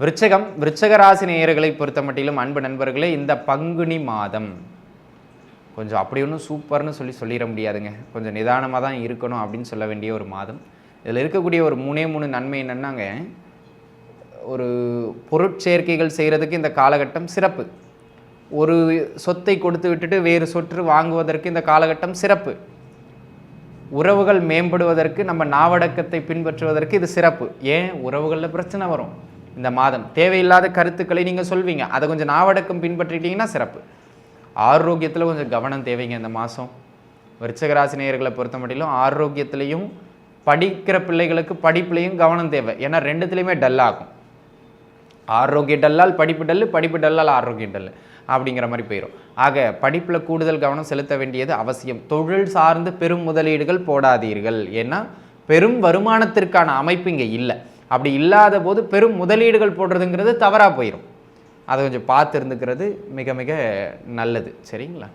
விருச்சகம் விருச்சக ராசி நேயர்களை பொறுத்த மட்டிலும் அன்பு நண்பர்களே இந்த பங்குனி மாதம். கொஞ்சம் அப்படி ஒன்றும் சூப்பர்னு சொல்லி சொல்லிட முடியாதுங்க. கொஞ்சம் நிதானமாக தான் இருக்கணும் அப்படின்னு சொல்ல வேண்டிய ஒரு மாதம். இதில் இருக்கக்கூடிய ஒரு மூணே மூணு நன்மை என்னென்னாங்க ஒரு பொருட்சேர்க்கைகள் செய்கிறதுக்கு இந்த காலகட்டம் சிறப்பு. ஒரு சொத்தை கொடுத்து விட்டுட்டு வேறு சொற்று வாங்குவதற்கு இந்த காலகட்டம் சிறப்பு. உறவுகள் மேம்படுவதற்கு நம்ம நாவடக்கத்தை பின்பற்றுவதற்கு இது சிறப்பு. ஏன்? உறவுகளில் பிரச்சனை வரும். இந்த மாதம். தேவையில்லாத கருத்துக்களை நீங்கள் சொல்வீங்க. அதை கொஞ்சம் நாவடக்கம் பின்பற்றிட்டீங்கன்னா சிறப்பு. ஆரோக்கியத்தில் கொஞ்சம் கவனம் தேவைங்க இந்த மாதம். விருச்சகராசினியர்களை பொறுத்த மட்டிலும் ஆரோக்கியத்திலையும் படிக்கிற பிள்ளைகளுக்கு படிப்புலையும் கவனம் தேவை. ஏன்னா ரெண்டுத்துலேயுமே டல் ஆகும். ஆரோக்கிய டல்லால் படிப்பு டல்லு படிப்பு டல்லால் ஆரோக்கிய டல்லு அப்படிங்கிற மாதிரி போயிடும் ஆக படிப்பில் கூடுதல் கவனம் செலுத்த வேண்டியது அவசியம். தொழில் சார்ந்து பெரும் முதலீடுகள் போடாதீர்கள். ஏன்னா பெரும் வருமானத்திற்கான அமைப்பு இங்கே இல்லை. அப்படி இல்லாத போது பெரும் முதலீடுகள் போடுறதுங்கிறது தவறாக போயிடும் அதை கொஞ்சம் பார்த்து இருந்துக்கிறது மிக மிக நல்லது. சரிங்களா?